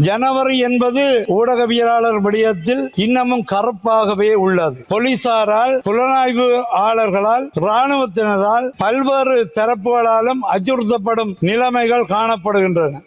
ஜனவரி என்பது ஊடகவியலாளர் விடயத்தில் இன்னமும் கருப்பாகவே உள்ளது. போலீசாரால் புலனாய்வு ஆளர்களால் ராணுவத்தினரால் பல்வேறு தரப்புகளாலும் அச்சுறுத்தப்படும் நிலைமைகள் காணப்படுகின்றன.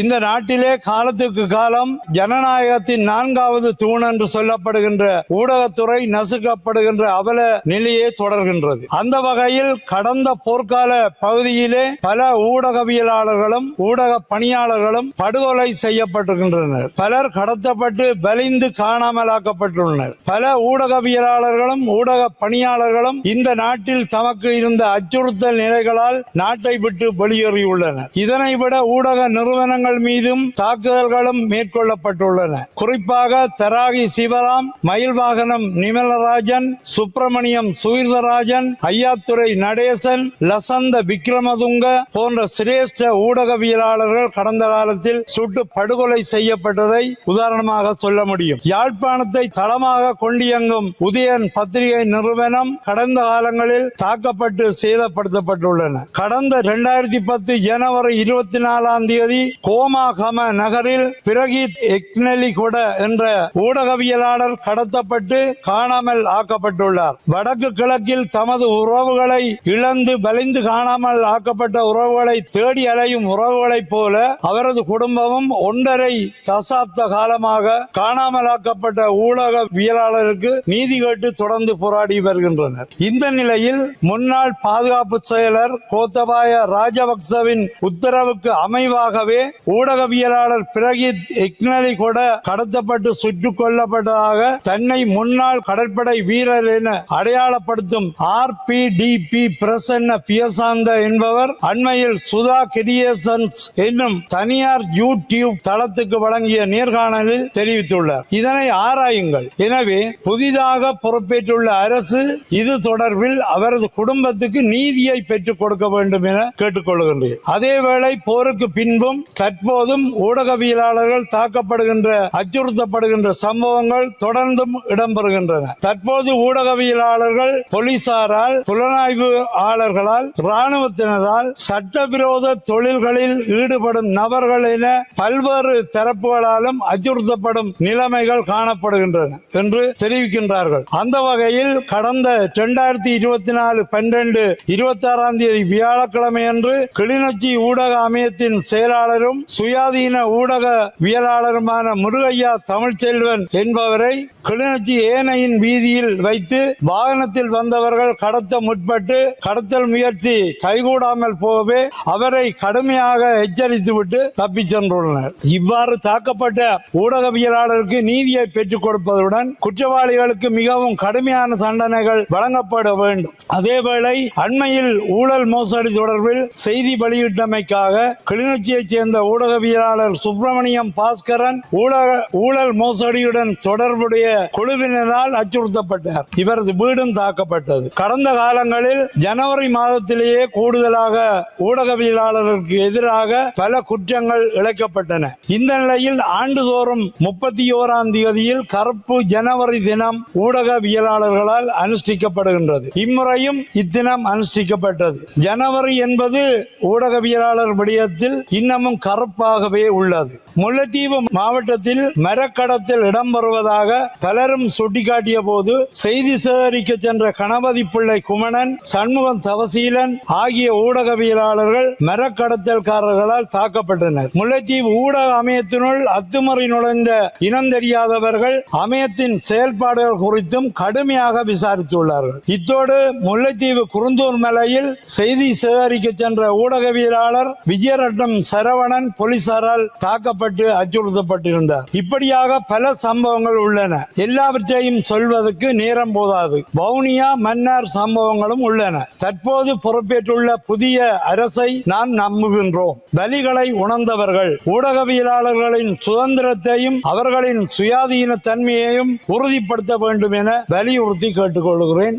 இந்த நாட்டிலே காலத்துக்கு காலம் ஜனநாயகத்தின் நான்காவது தூண் என்று சொல்லப்படுகின்ற ஊடகத்துறை நசுக்கப்படுகின்ற அவல நிலையே தொடர்கின்றது. அந்த வகையில் கடந்த போர்க்கால பகுதியிலே பல ஊடகவியலாளர்களும் ஊடக பணியாளர்களும் படுகொலை செய்யப்பட்டிருக்கின்றனர். பலர் கடத்தப்பட்டு வலிந்து காணாமலாக்கப்பட்டுள்ளனர். பல ஊடகவியலாளர்களும் ஊடக பணியாளர்களும் இந்த நாட்டில் தமக்கு இருந்த அச்சுறுத்தல் நிலைகளால் நாட்டை விட்டு வெளியேறியுள்ளனர். இதனை விட ஊடக நிறுவனங்கள் மீதும் தாக்குதல்களும் மேற்கொள்ளப்பட்டுள்ளன. குறிப்பாக தராகி சிவராம் மயில்வாகனம் நிமலராஜன் சுப்பிரமணியம் சுகீர்தராஜன் ஐயாத்துறை நடேசன் லசந்த விக்ரமதுங்க போன்ற சிரேஷ்ட ஊடகவியலாளர்கள் கடந்த காலத்தில் சுட்டு படுகொலை செய்யப்பட்டதை உதாரணமாக சொல்ல முடியும். யாழ்ப்பாணத்தை தளமாக கொண்டியங்கும் உதயன் பத்திரிகை நிறுவனம் கடந்த காலங்களில் தாக்கப்பட்டு சேதப்படுத்தப்பட்டுள்ளன. கடந்த இரண்டாயிரத்தி பத்து ஜனவரி இருபத்தி நாலாம் தேதி ஓமாகம நகரில் பிரகித் எக்னலிகொட என்ற ஊடகவியலாளர் கடத்தப்பட்டு காணாமல் ஆக்கப்பட்டுள்ளார். வடக்கு கிழக்கில் தமது உறவுகளை இழந்து வலிந்து காணாமல் ஆக்கப்பட்ட உறவுகளை தேடி அலையும் உறவுகளைப் போல அவரது குடும்பமும் ஒன்றரை தசாப்த காலமாக காணாமலாக்கப்பட்ட ஊடகவியலாளருக்கு நீதி கேட்டு தொடர்ந்து போராடி வருகின்றனர். இந்த நிலையில் முன்னாள் பாதுகாப்பு செயலர் கோத்தபாய ராஜபக்சவின் உத்தரவுக்கு அமைவாகவே ஊடகவியலாளர் பிரகித் எக்னலி கூட கடத்தப்பட்டு சுட்டுக் கொல்லப்பட்டதாக தன்னை முன்னாள் கடற்படை வீரர் என அடையாளப்படுத்தும் R P D P Prasanna Piyasantha என்பவர் அண்மையில் சுதா கிரியேஷன்ஸ் என்னும் தனியார் யூடியூப் தளத்துக்கு வழங்கிய நேர்காணலில் தெரிவித்துள்ளார். இதனை ஆராயுங்கள். எனவே புதிதாக பொறுப்பேற்றுள்ள அரசு இது தொடர்பில் அவரது குடும்பத்துக்கு நீதியை பெற்றுக் கொடுக்க வேண்டும் என கேட்டுக்கொள்கின்றேன். அதேவேளை போருக்கு பின்பும் தற்போதும் ஊடகவியலாளர்கள் தாக்கப்படுகின்ற அச்சுறுத்தப்படுகின்ற சம்பவங்கள் தொடர்ந்தும் இடம்பெறுகின்றன. தற்போது ஊடகவியலாளர்கள் போலீசாரால் புலனாய்வு ஆளர்களால் ராணுவத்தினரால் சட்டவிரோத தொழில்களில் ஈடுபடும் நபர்கள் என பல்வேறு தரப்புகளாலும் அச்சுறுத்தப்படும் நிலைமைகள் காணப்படுகின்றன என்று தெரிவிக்கின்றார்கள். அந்த வகையில் கடந்த இரண்டாயிரத்தி இருபத்தி நாலு பன்னிரண்டு இருபத்தி ஆறாம் தேதி வியாழக்கிழமை அன்று கிளிநொச்சி ஊடக அமையத்தின் செயலாளரும் சுயாதீன ஊடகவியலாளருமான முருகையா தமிழ்ச்செல்வன் என்பவரை கிளிநொச்சி ஏனையின் வீதியில் வைத்து வாகனத்தில் வந்தவர்கள் கடத்த முற்பட்டு கடத்தல் முயற்சி கைகூடாமல் போகவே அவரை கடுமையாக எச்சரித்துவிட்டு தப்பிச் சென்றுள்ளனர். இவ்வாறு தாக்கப்பட்ட ஊடகவியலாளருக்கு நீதியை பெற்றுக் கொடுப்பதுடன் குற்றவாளிகளுக்கு மிகவும் கடுமையான தண்டனைகள் வழங்கப்பட வேண்டும். அதேவேளை அண்மையில் ஊழல் மோசடி தொடர்பில் செய்தி வெளியிட்டமைக்காக கிளிநொச்சியைச் சேர்ந்த ஊடகவியலாளர் சுப்பிரமணியம் பாஸ்கரன் ஊடக ஊழல் மோசடியுடன் தொடர்புடைய குழுவினரால் அச்சுறுத்தப்பட்டார். இவரது வீடும் தாக்கப்பட்டது. கடந்த காலங்களில் ஜனவரி மாதத்திலேயே கூடுதலாக ஊடகவியலாளர்களுக்கு எதிராக பல குற்றங்கள் இழைக்கப்பட்டன. இந்த நிலையில் ஆண்டுதோறும் முப்பத்தி ஓராம் தேதியில் கருப்பு ஜனவரி தினம் ஊடகவியலாளர்களால் அனுஷ்டிக்கப்படுகின்றது. இம்முறையும் இத்தினம் அனுஷ்டிக்கப்பட்டது. ஜனவரி என்பது ஊடகவியலாளர் விடயத்தில் இன்னமும் கருப்பாகவே உள்ளது. முல்லைத்தீவு மாவட்டத்தில் மரக்கடத்தில் இடம்பெறுவதாக பலரும் சுட்டிக்காட்டிய போது செய்தி சேகரிக்க சென்ற கணபதி பிள்ளை குமணன் சண்முகம் தவசீலன் ஆகிய ஊடகவியலாளர்கள் மரக்கடத்தல்காரர்களால் தாக்கப்பட்டனர். முல்லைத்தீவு ஊடக அமையத்தினுள் அத்துமறி நுழைந்த இனம் தெரியாதவர்கள் அமையத்தின் செயல்பாடுகள் குறித்தும் கடுமையாக விசாரித்துள்ளார்கள். இத்தோடு முல்லைத்தீவு குருந்தூர் மலையில் செய்தி சேகரிக்க சென்ற ஊடகவியலாளர் விஜயரட்னம் சரவணன் போலீசாரால் தாக்கப்பட்டு அச்சுறுத்தப்பட்டிருந்தார். இப்படியாக பல சம்பவங்கள் உள்ளன. எல்லாவற்றையும் சொல்வதற்கு நேரம் போதாது. வவுனியா மன்னார் சம்பவங்களும் உள்ளன. தற்போது பொறுப்பேற்றுள்ள புதிய அரசை நாம் நம்புகின்றோம். பலிகளை உணர்ந்தவர்கள் ஊடகவியலாளர்களின் சுதந்திரத்தையும் அவர்களின் சுயாதீன தன்மையையும் உறுதிப்படுத்த வேண்டும் என வலியுறுத்தி கேட்டுக்கொள்கிறேன்.